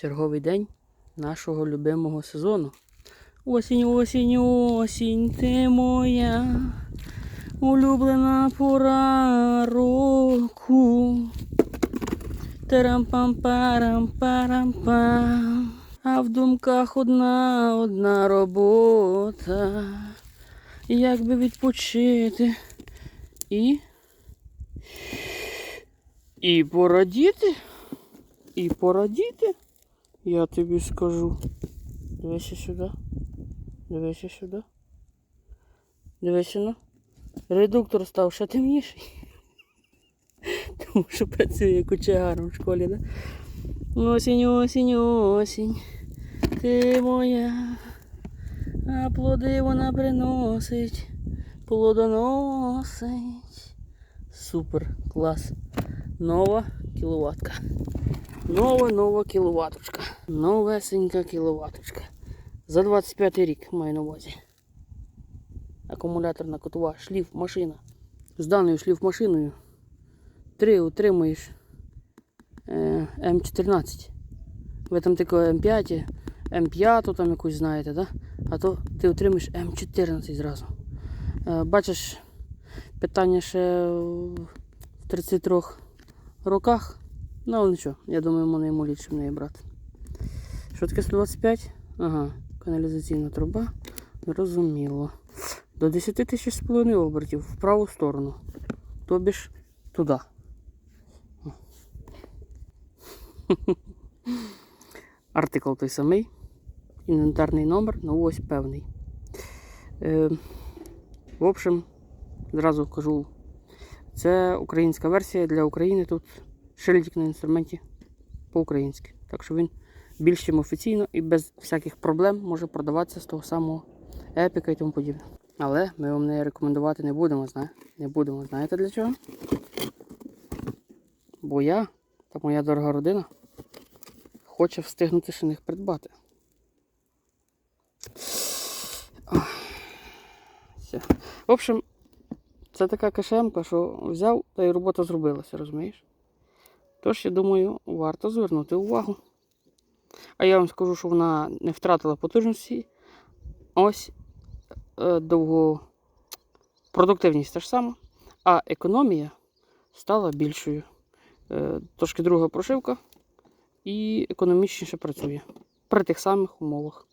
черговий день нашого любимого сезону. Осінь, осінь, осінь, ти моя улюблена пора року. Тарам-пам-парам-парам-пам. А в думках одна одна робота. Як би відпочити і. І порадіти. І порадіти, я тобі скажу. Дивися сюди. Дивися сюди. Дивися ну. Редуктор став ще темніший. Тому що працює кочегаром в школі, да? Осінь, осінь, осінь. Ти моя. А плоди вона приносить. Плодоносить. Супер, клас. Нова кіловатка. Нова, нова кіловаточка. Новесенька кіловаточка. За 25 рік маю на увазі. Акумуляторна котова, шліф, машина. З даною шліф машиною. Три утримуєш е, М14. Ви там таке М5, М5 там якусь знаєте, да? а то ти отримаєш М14 зразу. Е, бачиш, питання ще в 33 роках. Ну, але нічого, я думаю, можна йому ліпше в неї брати. Що таке 125? Ага, каналізаційна труба. Зрозуміло. До 10 тисяч з половиною обертів в праву сторону. Тобі ж туди. Артикл той самий. Інвентарний номер, ну ось певний. Е, в общем, зразу кажу, це українська версія для України. Тут шильдик на інструменті по-українськи. Так що він більш чим офіційно і без всяких проблем може продаватися з того самого епіка і тому подібне. Але ми вам не рекомендувати не будемо, зна... не будемо. Знаєте для чого? Бо я та моя дорога родина хоче встигнути ще них придбати. Все. В общем, це така кишемка, що взяв та й робота зробилася, розумієш? Тож, я думаю, варто звернути увагу. А я вам скажу, що вона не втратила потужності. Ось е, довго продуктивність та ж сама, а економія стала більшою. Е, трошки друга прошивка і економічніше працює при тих самих умовах.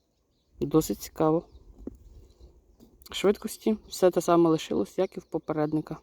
Досить цікаво. Швидкості все те саме лишилось, як і в попередника.